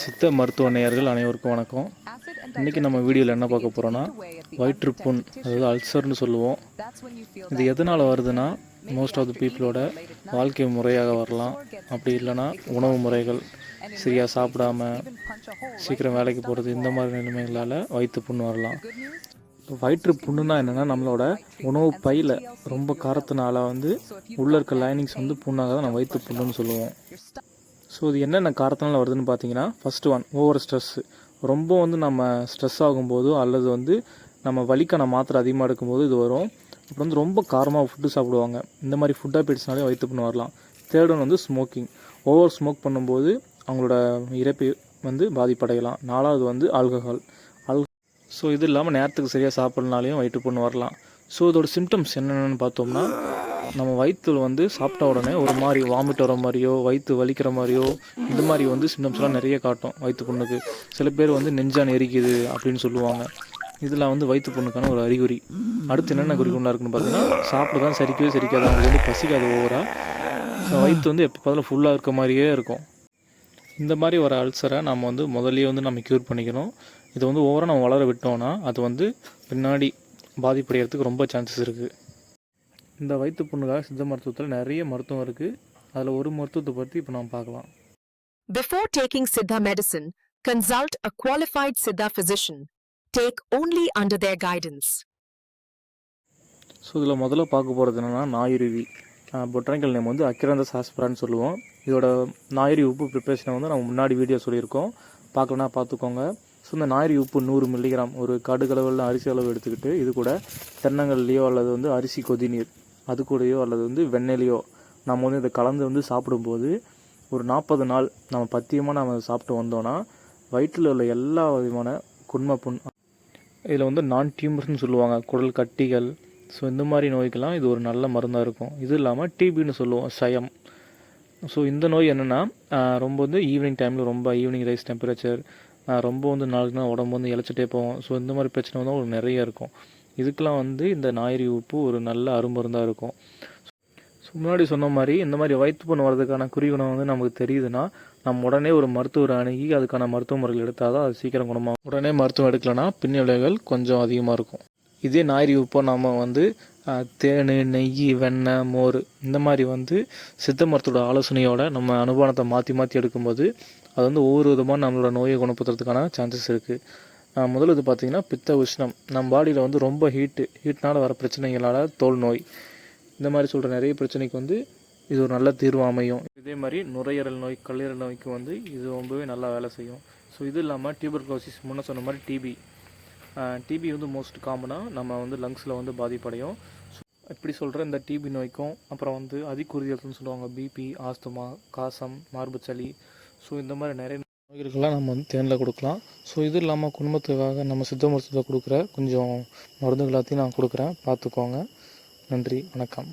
சித்த மருத்துவ நேயர்கள் அனைவருக்கும் வணக்கம். இன்றைக்கி நம்ம வீடியோவில் என்ன பார்க்க போகிறோன்னா வயிற்றுப்புண் அதாவது அல்சர்னு சொல்லுவோம். இது எதனால் வருதுன்னா மோஸ்ட் ஆஃப் த பீப்புளோட வாழ்க்கை முறையாக வரலாம். அப்படி இல்லைன்னா உணவு முறைகள் சரியாக சாப்பிடாம சீக்கிரம் வேலைக்கு போகிறது இந்த மாதிரி நிலைமைகளால் வயிற்றுப்புண் வரலாம். வயிற்று புண்ணுனா என்னென்னா நம்மளோட உணவு பையில் ரொம்ப காரத்தினால வந்து உள்ளே இருக்க லைனிங்ஸ் வந்து புண்ணாக தான் நம்ம வயிற்று புண்ணுன்னு சொல்லுவோம். ஸோ இது என்னென்ன காரத்தினால வருதுன்னு பார்த்தீங்கன்னா ஃபஸ்ட்டு ஒன் ஓவர் ஸ்ட்ரெஸ்ஸு ரொம்ப வந்து நம்ம ஸ்ட்ரெஸ் ஆகும்போதோ அல்லது வந்து நம்ம வலிக்கான மாத்திரை அதிகமாக எடுக்கும்போது இது வரும். அப்புறம் வந்து ரொம்ப காரமாக ஃபுட்டு சாப்பிடுவாங்க. இந்த மாதிரி ஃபுட் ஹேபிட்ஸ்னாலே வயிற்று புண்ணு வரலாம். தேர்ட் ஒன் வந்து ஸ்மோக்கிங் ஓவர் ஸ்மோக் பண்ணும்போது அவங்களோட இறப்பை வந்து பாதிப்படையலாம். நாலாவது வந்து ஆல்கஹால் ஆல் ஸோ இது இல்லாமல் நேரத்துக்கு சரியாக சாப்பிட்றனாலையும் வயிற்று புண்ணு வரலாம். ஸோ இதோட சிம்டம்ஸ் என்னென்னு பார்த்தோம்னா நம்ம வயிற்றுல வந்து சாப்பிட்ட உடனே ஒரு மாதிரி வாமிட் வர மாதிரியோ வயிற்று வலிக்கிற மாதிரியோ இந்த மாதிரி வந்து சிம்டம்ஸ்லாம் நிறைய காட்டும் வயிற்று புண்ணுக்கு. சில பேர் வந்து நெஞ்சான் எரிக்குது அப்படின்னு சொல்லுவாங்க. இதெல்லாம் வந்து வயிற்று புண்ணுக்கான ஒரு அறிகுறி. அடுத்து என்னென்ன குறிக்கொண்டா இருக்குன்னு பார்த்தீங்கன்னா சாப்பிட தான் சரிக்கவே சரிக்காது அவங்களுக்கு வந்து பசிக்காது ஓவராக வயிற்று வந்து எப்போ பார்த்தாலும் ஃபுல்லாக இருக்க மாதிரியே இருக்கும். இந்த மாதிரி வர அல்சரை நம்ம வந்து முதல்லயே வந்து நம்ம க்யூர் பண்ணிக்கணும். இதை வந்து ஓவராக நம்ம வளர விட்டோம்னா அது வந்து பின்னாடி பாதிப்படைகிறதுக்கு ரொம்ப சான்சஸ் இருக்குது இந்த வயிற்று புண்ணுக்காக சித்த மருத்துவத்தில் நிறைய மருத்துவம் இருக்குது அதில் ஒரு மருத்துவத்தை பற்றி இப்போ நம்ம பார்க்கலாம். Before taking Siddha medicine, consult a qualified Siddha physician. Take only under their guidance. So இதில் முதல்ல பார்க்க போகிறது என்னென்னா நாயுருவி பொட்டானிக்கல் நேம் வந்து அக்கிரந்த சாஸ்பரான்னு சொல்லுவோம். இதோட நாயுரி உப்பு ப்ரிப்பரேஷனை வந்து நம்ம முன்னாடி வீடியோ சொல்லியிருக்கோம். பார்க்கலனா பார்த்துக்கோங்க. ஸோ இந்த நாயுரி உப்பு நூறு மில்லிகிராம் ஒரு கடுகளவில் அரிசி அளவு எடுத்துக்கிட்டு இது கூட தென்னங்கல்லையோ அல்லது வந்து அரிசி கொதிநீர். அது கூடயோ அல்லது வந்து வெண்ணெய்லையோ நம்ம வந்து இதை கலந்து வந்து சாப்பிடும்போது ஒரு நாற்பது நாள் நம்ம பத்தியமாக நம்ம சாப்பிட்டு வந்தோன்னா வயிற்றில் உள்ள எல்லா விதமான குண்ம புண் இதில் வந்து நான் டியூமர்ஸ்னு சொல்லுவாங்க. குடல் கட்டிகள். ஸோ இந்த மாதிரி நோய்க்கெல்லாம் இது ஒரு நல்ல மருந்தாக இருக்கும். இது இல்லாமல் டிபின்னு சொல்லுவோம் சயம். ஸோ இந்த நோய் என்னென்னா ரொம்ப வந்து ஈவினிங் டைமில் ரொம்ப ஈவினிங் ரைஸ் டெம்பரேச்சர் ரொம்ப வந்து நாளுக்கு நாள் உடம்பு வந்து இழைச்சிட்டே போவோம் ஸோ இந்த மாதிரி பிரச்சனை வந்து ஒரு நிறைய இருக்கும். இதுக்கெலாம் வந்து இந்த நாயரி உப்பு ஒரு நல்ல அருமருந்தாக இருக்கும். ஸோ முன்னாடி சொன்ன மாதிரி இந்த மாதிரி வயிற்று புண் வர்றதுக்கான குறிகுணம் வந்து நமக்கு தெரியுதுன்னா நம்ம உடனே ஒரு மருத்துவரை அணுகி அதுக்கான மருத்துவ முறைகள் எடுத்தால் தான் அது சீக்கிரம் குணமாகும். உடனே மருத்துவம் எடுக்கலைன்னா பின் விளைவுகள் கொஞ்சம் அதிகமாக இருக்கும். இதே நாயரி உப்பை நம்ம வந்து தேன் நெய் வெண்ணெய் மோர் இந்த மாதிரி வந்து சித்த மருத்துவோட ஆலோசனையோட நம்ம அனுபவத்தை மாற்றி மாற்றி எடுக்கும்போது அது வந்து ஒவ்வொரு விதமாக நம்மளோட நோயை குணப்படுத்துறதுக்கான சான்சஸ் இருக்குது முதல் இது பார்த்திங்கன்னா பித்த உஷ்ணம். நம்ம பாடியில் வந்து ரொம்ப ஹீட்டு ஹீட்னால் வர பிரச்சனைகளால் தோல் நோய். இந்த மாதிரி சொல்கிற நிறைய பிரச்சனைக்கு வந்து இது ஒரு நல்ல தீர்வு அமையும். இதே மாதிரி நுரையீரல் நோய் கல்லீரல் நோய்க்கு வந்து இது ரொம்பவே நல்லா வேலை செய்யும். ஸோ இது இல்லாமல் டியூபர்குலோசிஸ் முன்னே சொன்ன மாதிரி டிபி டிபி வந்து மோஸ்ட் காமனாக நம்ம வந்து லங்ஸில் வந்து பாதிப்படையும். ஸோ இப்படி சொல்கிற இந்த டிபி நோய்க்கும் அப்புறம் வந்து அதிகுறுதல்னு சொல்லுவாங்க பிபி ஆஸ்துமா காசம் மார்புச்சளி ஸோ இந்த மாதிரி நிறைய நோய்களுக்கெல்லாம் நம்ம வந்து தேனில் கொடுக்கலாம். ஸோ இது இல்லாமல் குடும்பத்துக்காக நம்ம சித்த மருத்துவத்தில் கொடுக்குற கொஞ்சம் மருந்துகள் எல்லாத்தையும் நான் கொடுக்குறேன். பார்த்துக்கோங்க. நன்றி. வணக்கம்.